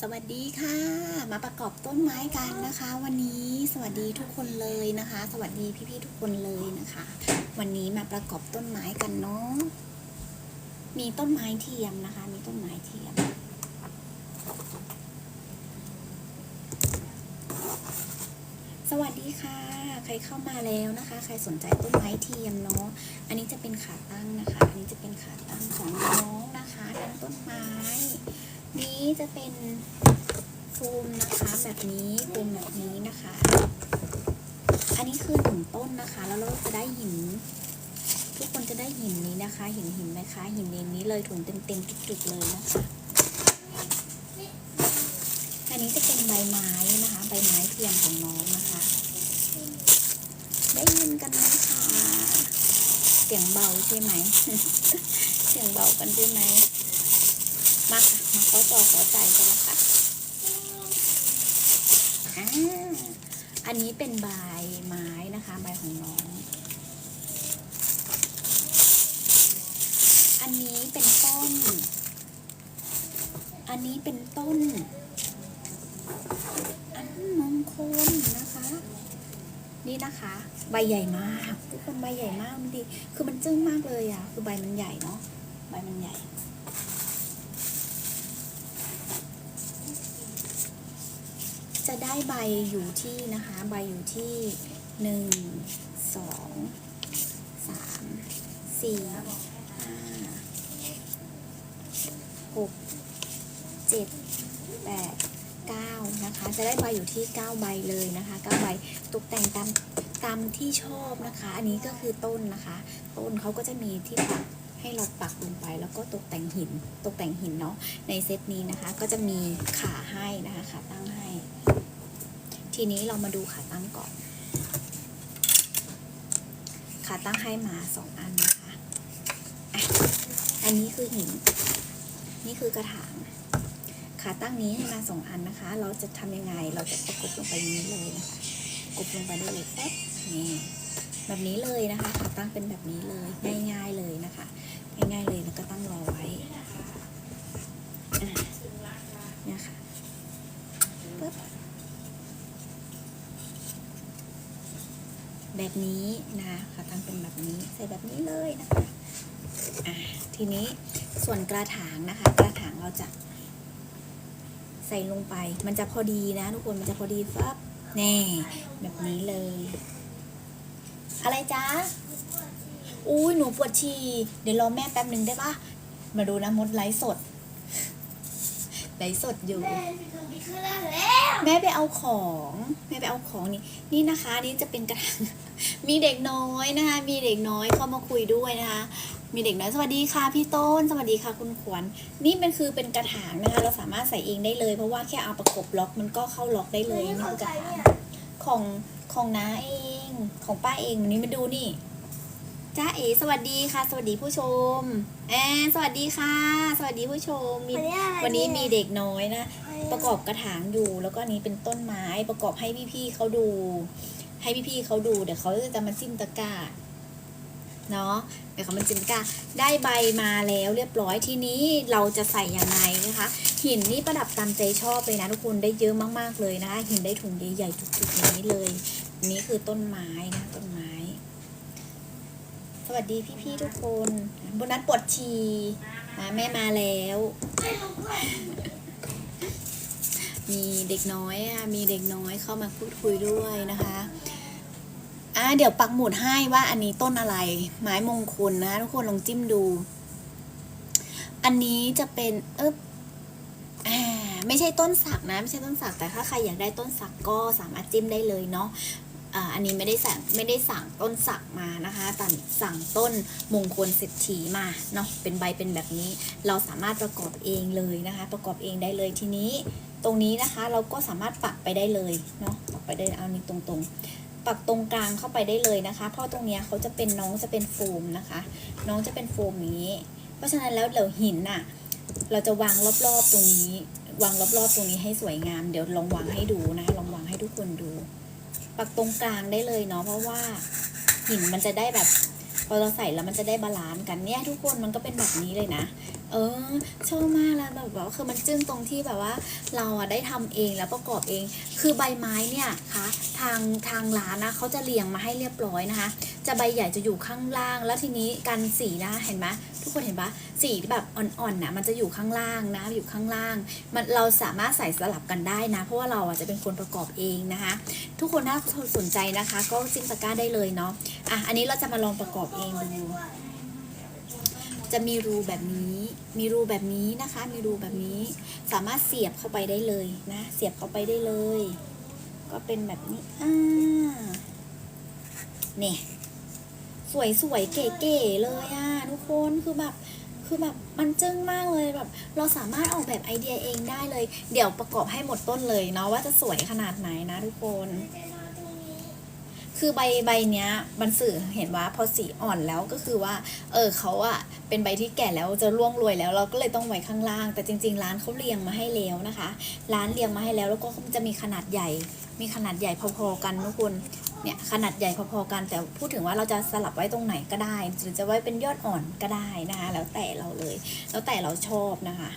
สวัสดีค่ะ มาประกอบต้นไม้กันนะคะ วันนี้สวัสดีทุกคนเลยนะคะ สวัสดีพี่ๆทุกคนเลยนะคะ วันนี้มาประกอบต้นไม้กันเนาะมีต้นไม้เทียมนะคะ มีต้นไม้เทียมสวัสดีค่ะ ใครเข้ามาแล้วนะคะ ใครสนใจต้นไม้เทียมเนาะอันนี้จะเป็นขาตั้งนะคะ อันนี้จะเป็นขาตั้งของน้องนะคะทั้งต้นไม้ นี้จะเป็นโฟมนะคะแบบนี้โฟมแบบนี้นะคะ อันนี้คือหนึ่งต้นนะคะ แล้วเราจะได้หิน ทุกคนจะได้หินนี้นะคะ หินหินไหมคะ หินในนี้เลยถุงเต็มเต็มจุกๆเลยนะคะ อันนี้จะเป็นใบไม้นะคะ ใบไม้เทียมของน้องนะคะ ได้ยินกันไหมคะ เสียงเบาใช่ไหม เสียงเบากันใช่ไหมมาค่ะ มาขอจอขอใจกันนะคะอ่าอันนี้เป็นใบไม้นะคะ ใบของน้อง อันนี้เป็นต้น อันนี้เป็นต้น อันมงคลนะคะ นี่นะคะ ใบใหญ่มากทุกคนใบใหญ่มากมันดี คือมันจึ้งมากเลยอะ คือใบมันใหญ่เนาะ ใบมันใหญ่ จะ ได้ใบอยู่ที่นะคะ ใบอยู่ที่หนึ่งสองสามสี่ห้าหกเจ็ดแปดเก้านะคะ จะได้ใบอยู่ที่เก้าใบเลยนะคะเก้าใบตกแต่งตามตามที่ชอบนะคะ อันนี้ก็คือต้นนะคะ ต้นเขาก็จะมีที่ปักให้เราปักลงไปแล้วก็ตกแต่งหินตกแต่งหินเนาะในเซตนี้นะคะ ก็จะมีขาให้นะคะขาตั้งให้ ทีนี้เรามาดูขาตั้งก่อน ขาตั้งให้มาสองอันนะคะอันนี้คือหิน นี่คือกระถาง ขาตั้งนี้ให้มาสองอันนะคะ เราจะทำยังไง เราจะประกบลงไปนี้เลยนะคะกบลงไปได้เลยป๊บนี่แบบนี้เลยนะคะ ขาตั้งเป็นแบบนี้เลย ง่ายๆเลยนะคะ ง่ายๆเลยแล้วก็ตั้งรอไว้อะเนี่ยค่ะปึ๊บ แบบนี้นะคะขาตั้งเป็นแบบนี้ใส่แบบนี้เลยนะคะอะทีนี้ส่วนกระถางนะคะ กระถางเราจะ ใส่ลงไป มันจะพอดีนะทุกคนมันจะพอดีฟับแน่แบบนี้เลย อะไรจ๊ะอุ้ยหนูปวดฉี่เดี๋ยวรอแม่แป๊บหนึ่งได้ปะมาดูนะมดไลฟ์สดไลฟ์สดอยู่ แม่ไปเอาของ แม่ไปเอาของนี่ นี่นะคะ นี่จะเป็นกระถาง มีเด็กน้อยนะคะ มีเด็กน้อยเข้ามาคุยด้วยนะคะ มีเด็กน้อยสวัสดีค่ะ พี่ต้น สวัสดีค่ะคุณขวัญนี่เป็นคือเป็นกระถางนะคะ เราสามารถใส่เองได้เลย เพราะว่าแค่เอาประกบล็อกมันก็เข้าล็อกได้เลยนี่คือกระถางของของน้าเองของป้าเองวันนี้มาดูนี่จ้าเอ๋สวัสดีค่ะ สวัสดีผู้ชมแอนสวัสดีค่ะ สวัสดีผู้ชมมีวันนี้อะไรวันนี้มีเด็กน้อยนะเนี่ยประกอบกระถางอยู่แล้วก็อันนี้เป็นต้นไม้ประกอบให้พี่ๆเขาดู ให้พี่ๆเขาดู เดี๋ยวเขาจะมาจิ้มตะกร้าเนาะเดี๋ยวเขามาจิ้มตะกร้าได้ใบมาแล้วเรียบร้อยทีนี้เราจะใส่ยังไงนะคะ หินนี่ประดับตามใจชอบเลยนะทุกคนได้เยอะมากๆเลยนะคะหินได้ถุงใหญ่ๆจุกๆอย่างนี้เลย นี้คือต้นไม้นะต้นไม้ สวัสดีพี่ๆทุกคนบนัสปวดฉี่มาแม่มาแล้วมีเด็กน้อยมีเด็กน้อยเข้ามาพูดคุยด้วยนะคะ อ่าเดี๋ยวปักหมุดให้ว่าอันนี้ต้นอะไร ไม้มงคลนะ ทุกคนลองจิ้มดู อันนี้จะเป็นเอ๊บอ่าไม่ใช่ต้นสักนะ ไม่ใช่ต้นสักแต่ถ้าใครอยากได้ต้นสักก็สามารถจิ้มได้เลยเนาะอ่าอันนี้ไม่ได้สั่งไม่ได้สั่งต้นสักมานะคะแต่สั่งต้นมงคลเศรษฐีมาเนาะเป็นใบเป็นแบบนี้ เราสามารถประกอบเองเลยนะคะ ประกอบเองได้เลยทีนี้ ตรงนี้นะคะเราก็สามารถปักไปได้เลยเนาะปักไปได้เอานี่ตรงๆ ปักตรงกลางเข้าไปได้เลยนะคะ เพราะตรงเนี้ยเขาจะเป็นน้องจะเป็นโฟมนะคะ น้องจะเป็นโฟมนี้ เพราะฉะนั้นแล้วเดี๋ยวหินน่ะ เราจะวางรอบๆตรงนี้ วางรอบๆตรงนี้ให้สวยงาม เดี๋ยวลองวางให้ดูนะ ลองวางให้ทุกคนดู ปักตรงกลางได้เลยเนาะ เพราะว่าหินมันจะได้แบบ พอเราใส่แล้วมันจะได้บาลานซ์กันเนี่ยทุกคนมันก็เป็นแบบนี้เลยนะ เออชอบมากแล้วแบบว่าคือมันจึ้งตรงที่แบบว่า เราอะได้ทำเองแล้วประกอบเอง คือใบไม้เนี่ยคะทางทางร้านนะเขาจะเรียงมาให้เรียบร้อยนะคะ จะใบใหญ่จะอยู่ข้างล่าง แล้วทีนี้กันสีนะเห็นไหมทุกคนเห็นปะสีที่แบบอ่อนๆนะมันจะอยู่ข้างล่างนะอยู่ข้างล่าง มันเราสามารถใส่สลับกันได้นะ เพราะว่าเราอะจะเป็นคนประกอบเองนะคะ ทุกคนถ้าสนใจนะคะ ก็จิ้มตะกร้าได้เลยเนาะอะอันนี้เราจะมาลองประกอบเองดูจะมีรูแบบนี้ มีรูแบบนี้นะคะ มีรูแบบนี้ สามารถเสียบเข้าไปได้เลยนะ เสียบเข้าไปได้เลย ก็เป็นแบบนี้อ่าเนี่ย สวยสวยๆเก๋ๆเลยอะทุกคนคือแบบคือแบบมันจึ้งมากเลยแบบ เราสามารถออกแบบไอเดียเองได้เลย เดี๋ยวประกอบให้หมดต้นเลยเนาะว่าจะสวยขนาดไหนนะทุกคน คือใบใบเนี้ยมันสื่อเห็นว่าพอสีอ่อนแล้วก็คือว่า เออเขาอะเป็นใบที่แก่แล้วจะร่วงรวยแล้ว เราก็เลยต้องไว้ข้างล่าง แต่จริง ๆ ร้านเขาเรียงมาให้แล้วนะคะ ร้านเรียงมาให้แล้วแล้วก็จะมีขนาดใหญ่ มีขนาดใหญ่พอๆกันทุกคน เนี่ยขนาดใหญ่พอๆกันแต่พูดถึงว่าเราจะสลับไว้ตรงไหนก็ได้หรือจะไว้เป็นยอดอ่อนก็ได้นะคะแล้วแต่เราเลย แล้วแต่เราชอบนะคะ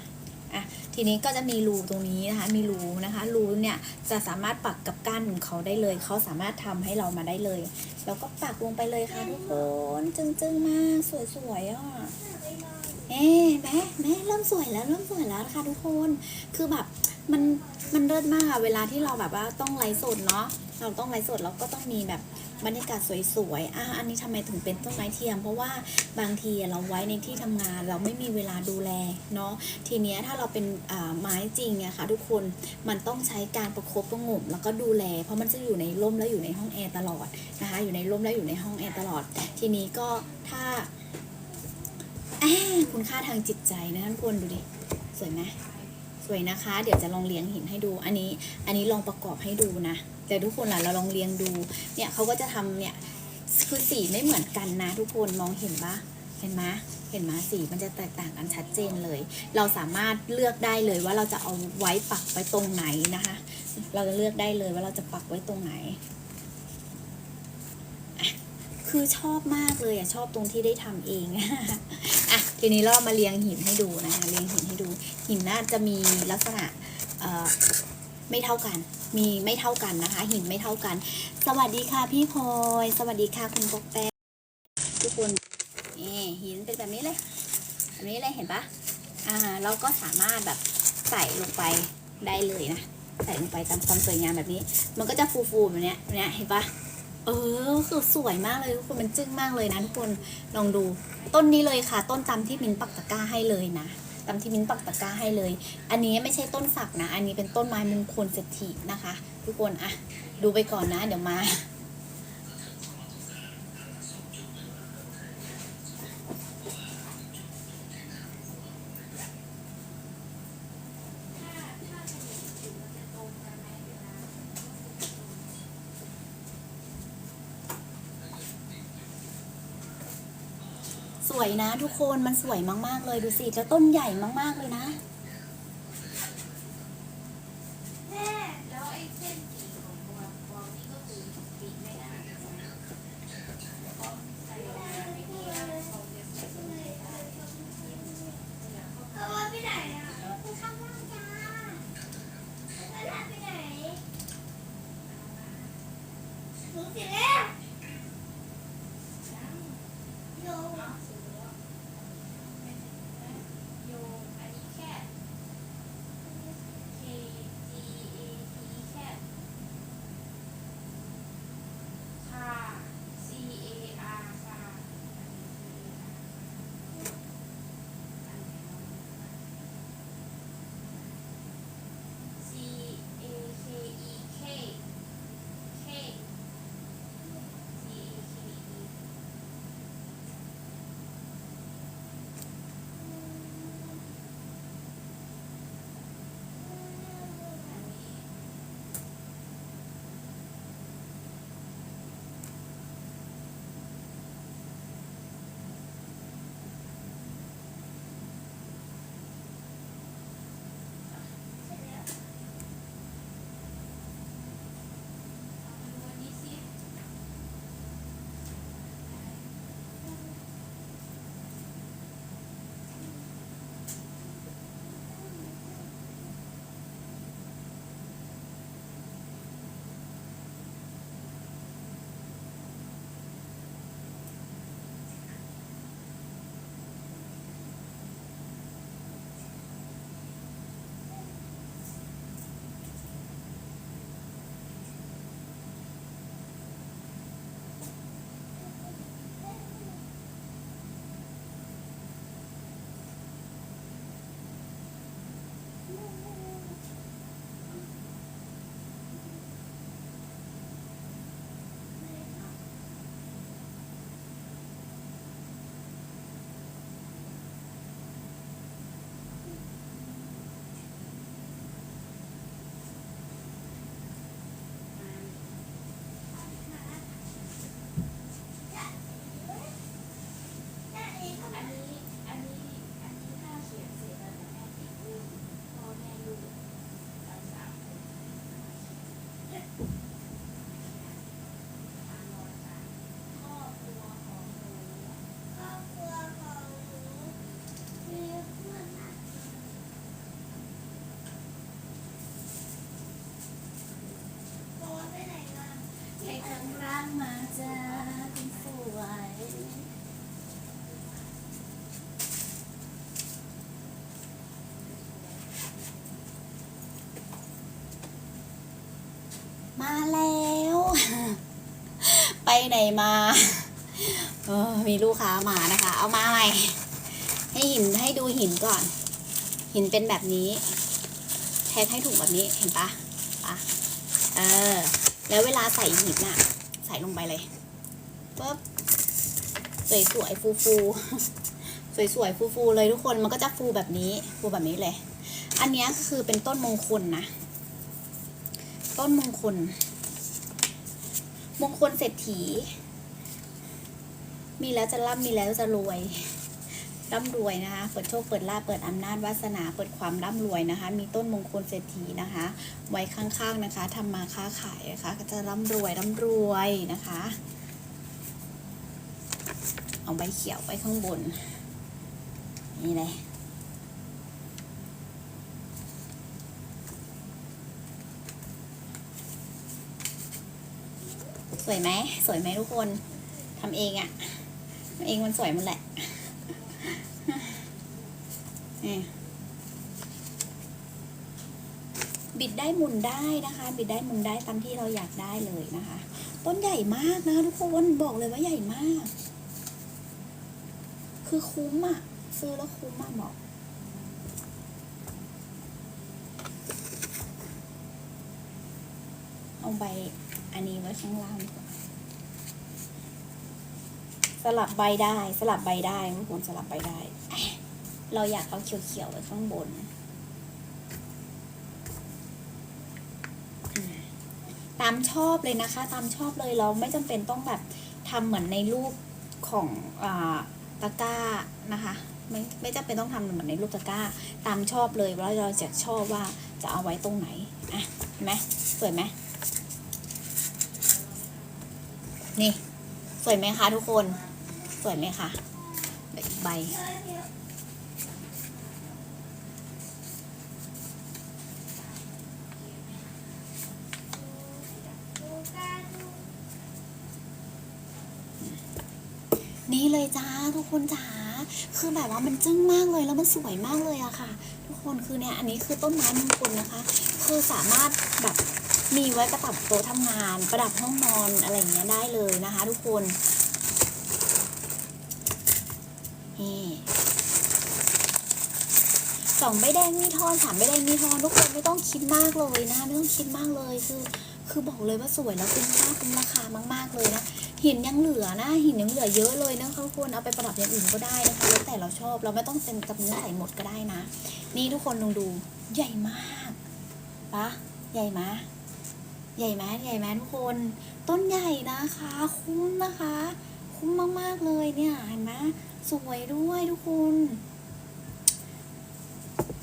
อะทีนี้ก็จะมีรูตรงนี้นะคะมีรูนะคะรูเนี่ยจะสามารถปักกับก้านของเขาได้เลย เขาสามารถทำให้เรามาได้เลยแล้วก็ปักลงไปเลยค่ะทุกคนจึ้งๆมากสวยๆอะเอ๊แม่แม่เริ่มสวยแล้วเริ่มสวยแล้วนะคะทุกคนคือแบบมันมันเลิศมากอะเวลาที่เราแบบว่าต้องไลฟ์สดเนาะ เราต้องไลฟ์สดเราก็ต้องมีแบบบรรยากาศสวยๆอะอันนี้ทำไมถึงเป็นต้นไม้เทียม เพราะว่าบางทีเราไว้ในที่ทำงานเราไม่มีเวลาดูแลเนาะ ทีเนี้ยถ้าเราเป็นไม้จริงเนี่ยค่ะทุกคน มันต้องใช้การประคบประงมแล้วก็ดูแล เพราะมันจะอยู่ในร่มแล้วอยู่ในห้องแอร์ตลอดนะคะ อยู่ในร่มแล้วอยู่ในห้องแอร์ตลอด ทีนี้ก็ถ้าคุณค่าทางจิตใจนะทุกคนดูดิ สวยไหมสวยนะคะ เดี๋ยวจะลองเลี้ยงหินให้ดู อันนี้ อันนี้ลองประกอบให้ดูนะ แต่ทุกคนล่ะเราลองเลี้ยงดู เนี่ยเขาก็จะทำเนี่ยคือสีไม่เหมือนกันนะ ทุกคนมองเห็นปะเห็นไหมเห็นไหมสีมันจะแตกต่างกันชัดเจนเลย เราสามารถเลือกได้เลยว่าเราจะเอาไว้ปักไว้ตรงไหนนะคะ เราจะเลือกได้เลยว่าเราจะปักไว้ตรงไหน คือชอบมากเลยอะชอบตรงที่ได้ทำเองอะทีนี้เรามาเรียงหินให้ดูนะคะเรียงหินให้ดู หินน่าจะมีลักษณะไม่เท่ากัน มีไม่เท่ากันนะคะ หินไม่เท่ากัน สวัสดีค่ะพี่พลอยสวัสดีค่ะคุณปกแป๊กทุกคนนี่หินเป็นแบบนี้เลยแบบนี้เลยเห็นปะอ่าเราก็สามารถแบบใส่ลงไปได้เลยนะใส่ลงไปตามความสวยงามแบบนี้ มันก็จะฟูๆแบบเนี้ยแบบเนี้ยเห็นปะเออคือสวยมากเลยทุกคนมันจึ้งมากเลยนะทุกคนลองดูต้นนี้เลยค่ะ ต้นตำที่มินปักตะกร้าให้เลยนะ ตามที่มิ้นปักตะกร้าให้เลย อันนี้ไม่ใช่ต้นสักนะ อันนี้เป็นต้นไม้มงคลเศรษฐีนะคะ ทุกคนอะดูไปก่อนนะ เดี๋ยวมา วยนะ ทุกคนมันสวยมากๆเลยดูสิแล้วต้นใหญ่มากๆเลยนะ มาแล้ว ไปไหนมาเออมีลูกค้ามานะคะ เอามาใหม่ให้หินให้ดูหินก่อน หินเป็นแบบนี้แท็กให้ถูกแบบนี้เห็นปะปะเออ แล้วเวลาใส่หินน่ะ ใส่ลงไปเลยปุ๊บสวยสวยฟูฟูๆสวยสวยฟูฟูๆเลยทุกคนมันก็จะฟูแบบนี้ ฟูแบบนี้เลย อันนี้คือเป็นต้นมงคลนะ ต้นมงคล มงคลเศรษฐี มีแล้วจะร่ำมีแล้วจะรวยร่ำรวยนะคะ เปิดโชค เปิดลาภเปิดอำนาจวาสนา เปิดความร่ำรวยนะคะ มีต้นมงคลเศรษฐีนะคะ ไว้ข้างๆนะคะทำมาค้าขายนะคะ ก็จะร่ำรวยร่ำรวยนะคะ เอาใบเขียวไว้ข้างบน นี่เลย สวยไหมสวยไหมทุกคนทำเองอะ่ะทำเองมันสวยมันแหละนี่บิดได้มุนได้นะคะ บิดได้มุนได้ตามที่เราอยากได้เลยนะคะ ต้นใหญ่มากนะคะทุกคนบอกเลยว่าใหญ่มาก คือคุ้มอะ่ะ ซื้อแล้วคุ้มมากบอกเอาใบ อันนี้ไว้ข้างล่างสลับใบได้ สลับใบได้ทุกคนสลับใบได้ เราอยากเอาเขียวๆไว้ข้างบน ตามชอบเลยนะคะ ตามชอบเลยเราไม่จำเป็นต้องแบบทำเหมือนในรูปของอตะกร้านะคะไม่ไม่จำเป็นต้องทำเหมือนในรูปตะกร้า ตามชอบเลยว่าเราจะชอบว่าจะเอาไว้ตรงไหนอะเห็นไหมสวยไหม นี่ สวยไหมคะทุกคน สวยไหมคะอีกใบ นี่เลยจ้าทุกคนจ๋าคือแบบว่ามันจึ้งมากเลยแล้วมันสวยมากเลยอะค่ะ ทุกคนคือเนี่ยอันนี้คือต้นไม้มงคลนะคะ คือสามารถแบบ มีไว้ประดับโต๊ะทำงาน ประดับห้องนอนอะไรอย่างเงี้ยได้เลยนะคะ ทุกคนนี่สองใบแดงมีทอนสามใบแดงมีทอนทุกคนไม่ต้องคิดมากเลยนะไม่ต้องคิดมากเลยคือ คือบอกเลยว่าสวยแล้วคุ้มค่าคุ้มราคามาก ๆเลยนะหินยังเหลือนะหินยังเหลือเยอะเลยนะคะทุกคนเอาไปประดับอย่างอื่นก็ได้นะคะแล้วแต่เราชอบเราไม่ต้องเป็นกับเนื้อใส่หมดก็ได้นะ นี่ทุกคนลองดูใหญ่มากปะใหญ่ไหม ใหญ่ไหมใหญ่ไหมทุกคน ต้นใหญ่นะคะ คุ้มนะคะ คุ้มมากๆเลยเนี่ยเห็นไหมสวยด้วยทุกคน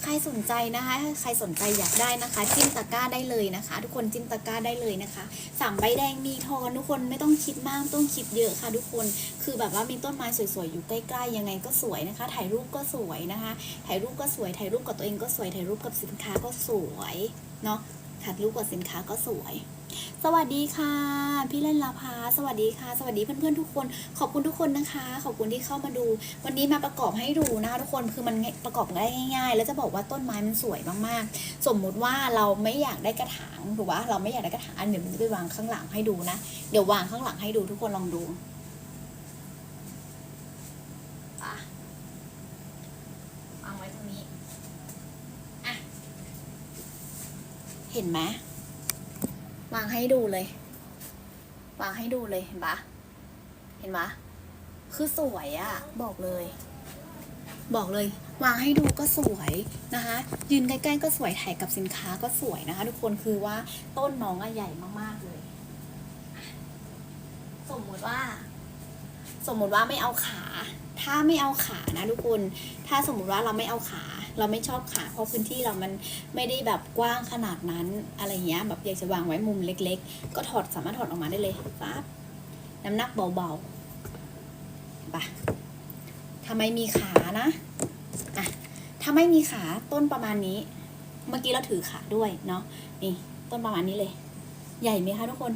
ใครสนใจนะคะ ใครสนใจอยากได้นะคะ จิ้มตะกร้าได้เลยนะคะ ทุกคนจิ้มตะกร้าได้เลยนะคะสามใบแดงมีทอนทุกคนไม่ต้องคิดมากต้องคิดเยอะค่ะ ทุกคนคือแบบว่ามีต้นไม้สวยๆอยู่ใกล้ๆยังไงก็สวยนะคะ ถ่ายรูปก็สวยนะคะ ถ่ายรูปก็สวยถ่ายรูปกับตัวเองก็สวยถ่ายรูปกับสินค้าก็สวยเนาะ ถ่ายรูปกับสินค้าก็สวย สวัสดีค่ะ พี่เล่นลาภาสวัสดีค่ะ สวัสดีเพื่อนๆทุกคน ขอบคุณทุกคนนะคะ ขอบคุณที่เข้ามาดู วันนี้มาประกอบให้ดูนะคะทุกคนคือมันประกอบได้ง่าย ๆ แล้วจะบอกว่าต้นไม้มันสวยมากๆ สมมุติว่าเราไม่อยากได้กระถางถูกปะเราไม่อยากได้กระถางอันเดี๋ยวมันจะไปวางข้างหลังให้ดูนะ เดี๋ยววางข้างหลังให้ดูทุกคนลองดูอะวางไว้ตรงนี้อะ เห็นไหมวางให้ดูเลย วางให้ดูเลยเห็นปะเห็นปะคือสวยอะบอกเลย บอกเลยวางให้ดูก็สวยนะคะ ยืนใกล้ๆก็สวยถ่ายกับสินค้าก็สวยนะคะ ทุกคนคือว่าต้นน้องอะใหญ่มากๆเลย สมมติว่า สมมติว่าไม่เอาขา ถ้าไม่เอาขานะทุกคน ถ้าสมมุติว่าเราไม่เอาขา เราไม่ชอบขา เพราะพื้นที่เรามันไม่ได้แบบกว้างขนาดนั้นอะไรเงี้ย แบบอยากจะวางไว้มุมเล็ก ๆ ก็ถอดสามารถถอดออกมาได้เลยปั๊บน้ำหนักเบาๆปะถ้าไมมีขานะอะถ้าไม่มีขาต้นประมาณนี้ เมื่อกี้เราถือขาด้วยเนาะ นี่ต้นประมาณนี้เลย ใหญ่ไหมคะทุกคน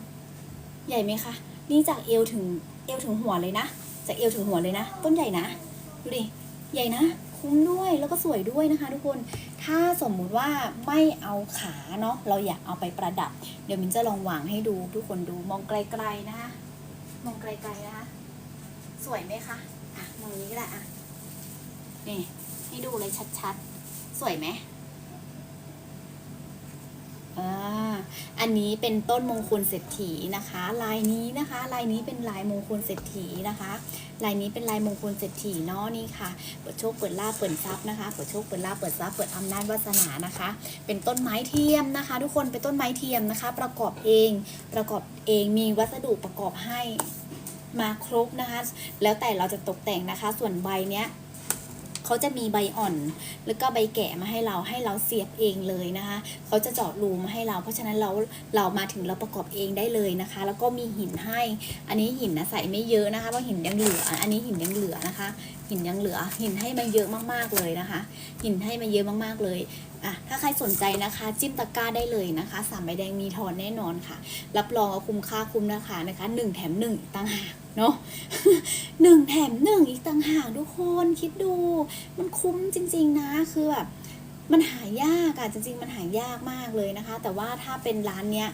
ใหญ่ไหมคะ นี่จากเอวถึงเอวถึงหัวเลยนะ จากเอวถึงหัวเลยนะ ต้นใหญ่นะ ดูดิ ใหญ่นะ คุ้มด้วยแล้วก็สวยด้วยนะคะ ทุกคน ถ้าสมมุติว่าไม่เอาขาเนาะ เราอยากเอาไปประดับ เดี๋ยวมินจะลองวางให้ดู ทุกคนดู มองไกลๆนะคะ มองไกลๆนะคะ สวยไหมคะ อะ มองนี้ก็ได้อะ นี่ ให้ดูเลยชัดๆ สวยไหม อ่าอันนี้เป็นต้นมงคลเศรษฐีนะคะ ลายนี้นะคะลายนี้เป็นลายมงคลเศรษฐีนะคะลายนี้เป็นลายมงคลเศรษฐีเนาะนี่ค่ะเปิดโชคเปิดลาภเปิดทรัพย์นะคะเปิดโชคเปิดลาภเปิดทรัพย์เปิดอำนาจวาสนานะคะ เป็นต้นไม้เทียมนะคะ ทุกคนเป็นต้นไม้เทียมนะคะ ประกอบเองประกอบเองมีวัสดุประกอบให้มาครบนะคะ แล้วแต่เราจะตกแต่งนะคะ ส่วนใบเนี้ย เขาจะมีใบอ่อน แล้วก็ใบแกะมาให้เราให้เราเสียบเองเลยนะคะ เขาจะเจาะรูมาให้เรา เพราะฉะนั้นเราเรามาถึงเราประกอบเองได้เลยนะคะ แล้วก็มีหินให้ อันนี้หินนะใส่ไม่เยอะนะคะเพราะหินยังเหลือ อันนี้หินยังเหลือนะคะ หินยังเหลือ หินให้มาเยอะมากๆเลยนะคะ หินให้มาเยอะมากๆเลย อะถ้าใครสนใจนะคะ จิ้มตะกร้าได้เลยนะคะสามใบแดงมีทอนแน่นอนค่ะ รับรองว่าคุ้มค่าคุ้มราคานะคะหนึ่งแถมหนึ่งต่างหากเนาะหนึ่งแถมหนึ่งอีกต่างหากทุกคนคิดดู มันคุ้มจริง ๆนะคือแบบ มันหายากอะจริงๆ มันหายากมากเลยนะคะ แต่ว่าถ้าเป็นร้านเนี้ย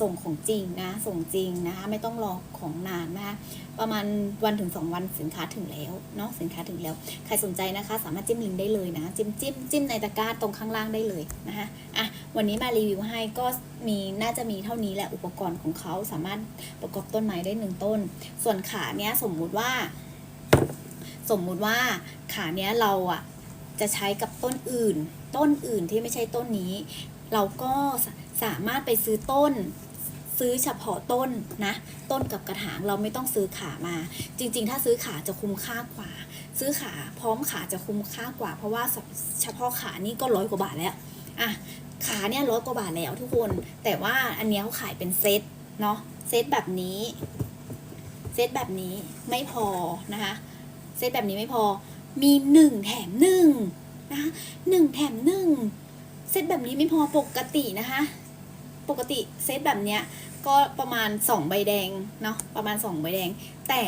ส่งของจริงนะ ส่งจริงนะคะ ไม่ต้องรอของนานนะคะ ประมาณวันถึง 2 วันสินค้าถึงแล้วเนาะสินค้าถึงแล้ว ใครสนใจนะคะ สามารถจิ้มลิงก์ได้เลยนะ จิ้มจิ้มจิ้มในตะกร้าตรงข้างล่างได้เลยนะคะ อะ วันนี้มารีวิวให้ก็มีน่าจะมีเท่านี้แหละอุปกรณ์ของเขาสามารถประกอบต้นไม้ได้หนึ่งต้น ส่วนขาเนี้ยสมมุติว่า สมมุติว่าขาเนี้ยเราอะจะใช้กับต้นอื่น ต้นอื่นที่ไม่ใช่ต้นนี้ เราก็สสามารถไปซื้อต้นซื้อเฉพาะต้นนะ ต้นกับกระถางเราไม่ต้องซื้อขามา จริง ๆ ถ้าซื้อขาจะคุ้มค่ากว่า ซื้อขาพร้อมขาจะคุ้มค่ากว่า เพราะว่าเฉพาะขานี่ก็ร้อยกว่าบาทแล้วอะขาเนี่ยร้อยกว่าบาทแล้วทุกคน แต่ว่าอันนี้เขาขายเป็นเซตเนาะเซตแบบนี้เซตแบบนี้ไม่พอนะคะเซตแบบนี้ไม่พอมีหนึ่งแถมหนึ่ง นะคะหนึ่งแถมหนึ่งเซตแบบนี้ไม่พอปกตินะคะ ปกติเซตแบบเนี้ยก็ประมาณสองใบแดงเนาะประมาณสองใบแดง แต่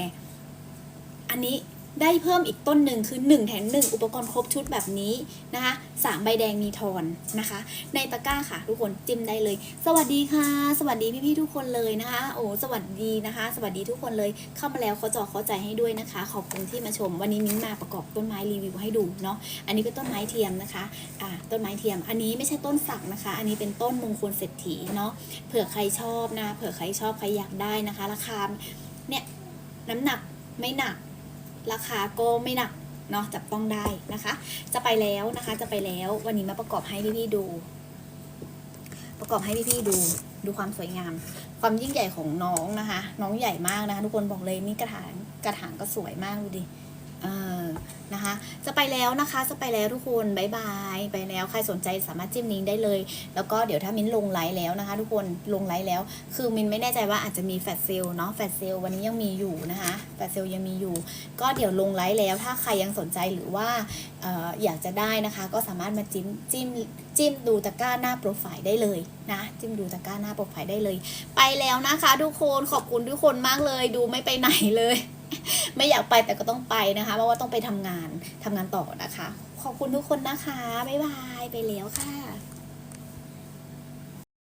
อันนี้ ได้เพิ่มอีกต้นหนึ่งคือ 1 แถม1 อุปกรณ์ครบชุดแบบนี้นะคะสามใบแดงมีทอนนะคะ ในตะกร้าค่ะทุกคนจิ้มได้เลย สวัสดีค่ะ สวัสดีพี่ๆทุกคนเลยนะคะ โอ้สวัสดีนะคะ สวัสดีทุกคนเลยเข้ามาแล้วเขาจอเข้าใจให้ด้วยนะคะ ขอบคุณที่มาชม วันนี้มิ้งมาประกอบต้นไม้รีวิวให้ดูเนาะอันนี้เป็นต้นไม้เทียมนะคะอ่าต้นไม้เทียม อันนี้ไม่ใช่ต้นสักนะคะ อันนี้เป็นต้นมงคลเศรษฐีเนาะเผื่อใครชอบนะเผื่อใครชอบใครอยากได้นะคะ ราคาเนี่ยน้ำหนักไม่หนัก ราคาก็ไม่หนักเนาะจับต้องได้นะคะ จะไปแล้วนะคะจะไปแล้ววันนี้มาประกอบให้พี่ๆดู ประกอบให้พี่ๆดูดูความสวยงาม ความยิ่งใหญ่ของน้องนะคะ น้องใหญ่มากนะคะ ทุกคนบอกเลยนี่กระถางกระถางก็สวยมากดูดิ นะคะ จะไปแล้วนะคะ จะไปแล้วทุกคนบายบาย ไปแล้วใครสนใจสามารถจิ้มลิงก์ได้เลย แล้วก็เดี๋ยวถ้ามิ้นลงไลฟ์แล้วนะคะ ทุกคนลงไลฟ์แล้ว คือมินไม่แน่ใจว่าอาจจะมีแฟลชเซลเนาะแฟลชเซลวันนี้ยังมีอยู่นะคะแฟลชเซลยังมีอยู่ ก็เดี๋ยวลงไลฟ์แล้ว ถ้าใครยังสนใจหรือว่าอออยากจะได้นะคะ ก็สามารถมาจิ้มจิ้มจิ้มดูตะกร้าหน้าโปรไฟล์ได้เลยนะจิ้มดูตะกร้าหน้าโปรไฟล์ได้เลย ไปแล้วนะคะ ทุกคนขอบคุณทุกคนมากเลย ดูไม่ไปไหนเลย ไม่อยากไปแต่ก็ต้องไปนะคะ เพราะว่าต้องไปทำงานทำงานต่อนะคะ ขอบคุณทุกคนนะคะ บ๊ายบาย ไปแล้วค่ะ